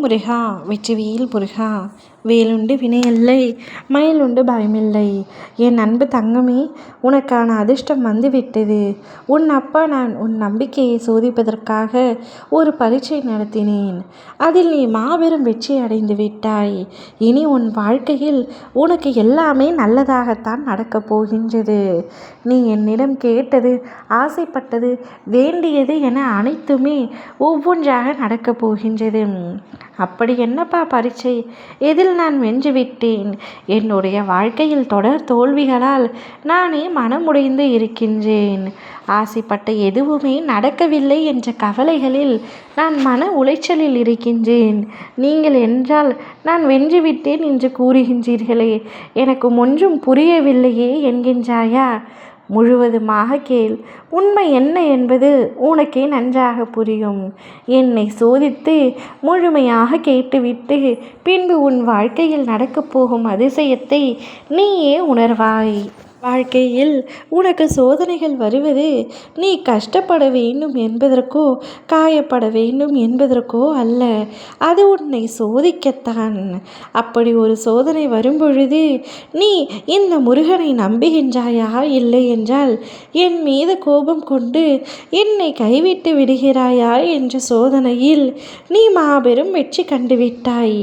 முருகா வெற்றிவேல் முருகா வேலுண்டு வினையில்லை மயிலுண்டு பயமில்லை. என் அன்பு தங்கமே உனக்கான அதிர்ஷ்டம் வந்துவிட்டது. உன் அப்பா நான் உன் நம்பிக்கையை சோதிப்பதற்காக ஒரு பரீட்சை நடத்தினேன். அதில் நீ மாபெரும் வெற்றி அடைந்து விட்டாய். இனி உன் வாழ்க்கையில் உனக்கு எல்லாமே நல்லதாகத்தான் நடக்கப் போகின்றது. நீ என்னிடம் கேட்டது ஆசைப்பட்டது வேண்டியது என அனைத்துமே ஒவ்வொன்றாக நடக்கப் போகின்றது. அப்படி என்னப்பா பரீட்சை? எதில் நான் வென்றுவிட்டேன் என்னுடைய வாழ்க்கையில் தொடர் தோல்விகளால் நானே மனமுடைந்து இருக்கின்றேன். ஆசைப்பட்ட எதுவுமே நடக்கவில்லை என்ற கவலைகளில் நான் மன உளைச்சலில் இருக்கின்றேன். நீங்கள் என்றால் நான் வென்றுவிட்டேன் என்று கூறுகின்றீர்களே. எனக்கு ஒன்றும் புரியவில்லையே என்கின்றாயா? முழுவதுமாக கேள். உண்மை என்ன என்பது உனக்கே நன்றாக புரியும். என்னை சோதித்து முழுமையாக கேட்டுவிட்டு பின்பு உன் வாழ்க்கையில் நடக்கப் போகும் அதிசயத்தை நீயே உணர்வாய். வாழ்க்கையில் உனக்கு சோதனைகள் வருவது நீ கஷ்டப்பட வேண்டும் என்பதற்கோ காயப்பட வேண்டும் என்பதற்கோ அல்ல. அது உன்னை சோதிக்கத்தான். அப்படி ஒரு சோதனை வரும்பொழுது நீ இந்த முருகனை நம்புகின்றாயா? இல்லை என்றால் என் மீது கோபம் கொண்டு என்னை கைவிட்டு விடுகிறாயா என்ற சோதனையில் நீ மாபெரும் வெற்றி கண்டுவிட்டாய்.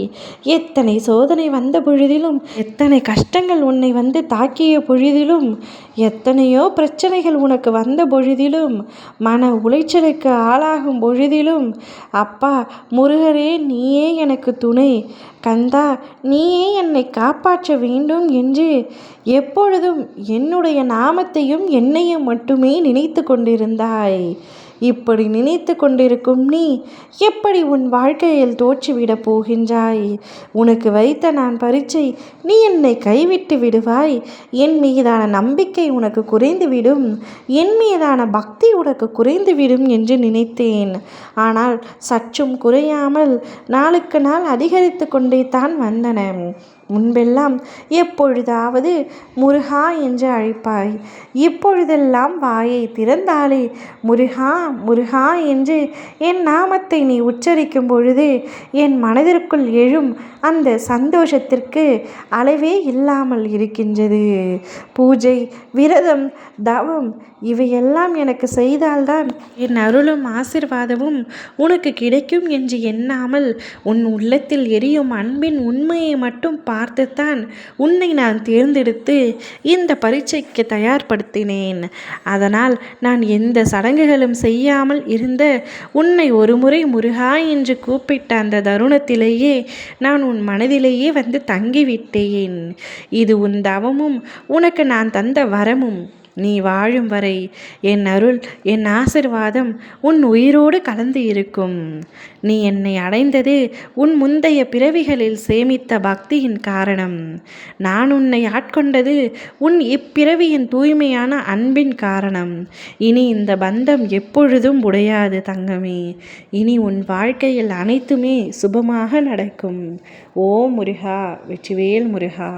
எத்தனை சோதனை வந்த பொழுதிலும் எத்தனை கஷ்டங்கள் உன்னை வந்து தாக்கிய பொழுதிலும் பொழுதிலும் எத்தனையோ பிரச்சனைகள் உனக்கு வந்த பொழுதிலும் மன உளைச்சலுக்கு ஆளாகும் பொழுதிலும் அப்பா முருகரே நீயே எனக்கு துணை. கந்தா நீயே என்னை காப்பாற்ற வேண்டும் என்று எப்பொழுதும் என்னுடைய நாமத்தையும் என்னையும் மட்டுமே நினைத்து கொண்டிருந்தாய். இப்படி நினைத்து கொண்டிருக்கும் நீ எப்படி உன் வாழ்க்கையில் தோற்றுவிடப் போகின்றாய்? உனக்கு வைத்த நான் பரீட்சை நீ என்னை கைவிட்டு விடுவாய். என் மீதான நம்பிக்கை உனக்கு குறைந்துவிடும். என் மீதான பக்தி உனக்கு குறைந்துவிடும் என்று நினைத்தேன். ஆனால் சற்றும் குறையாமல் நாளுக்கு நாள் அதிகரித்து கொண்டே தான் வந்தன. முன்பெல்லாம் எப்பொழுதாவது முருகா என்று அழைப்பாய். இப்பொழுதெல்லாம் வாயை திறந்தாலே முருகா முருகா என்று என் நாமத்தை நீ உச்சரிக்கும் பொழுது என் மனதிற்குள் எழும் அந்த சந்தோஷத்திற்கு அளவே இல்லாமல் இருக்கின்றது. பூஜை விரதம் தவம் இவையெல்லாம் எனக்கு செய்தால்தான் என் அருளும் ஆசிர்வாதமும் உனக்கு கிடைக்கும் என்று எண்ணாமல் உன் உள்ளத்தில் எரியும் அன்பின் உண்மையை மட்டும் பா பார்த்துத்தான் உன்னை நான் தேர்ந்தெடுத்து இந்த பரீட்சைக்கு தயார்படுத்தினேன். அதனால் நான் எந்த சடங்குகளும் செய்யாமல் இருந்த உன்னை ஒருமுறை முருகா என்று கூப்பிட்ட அந்த தருணத்திலேயே நான் உன் மனதிலேயே வந்து தங்கிவிட்டேன். இது உன் தவமும் உனக்கு நான் தந்த வரமும். நீ வாழும் வரை என் அருள் என் ஆசிர்வாதம் உன் உயிரோடு கலந்து இருக்கும். நீ என்னை அடைந்தது உன் முந்தைய பிறவிகளில் சேமித்த பக்தியின் காரணம். நான் உன்னை ஆட்கொண்டது உன் இப்பிறவியின் தூய்மையான அன்பின் காரணம். இனி இந்த பந்தம் எப்பொழுதும் உடையாது தங்கமே. இனி உன் வாழ்க்கையில் அனைத்துமே சுபமாக நடக்கும். ஓ முருகா வெற்றிவேல் முருகா.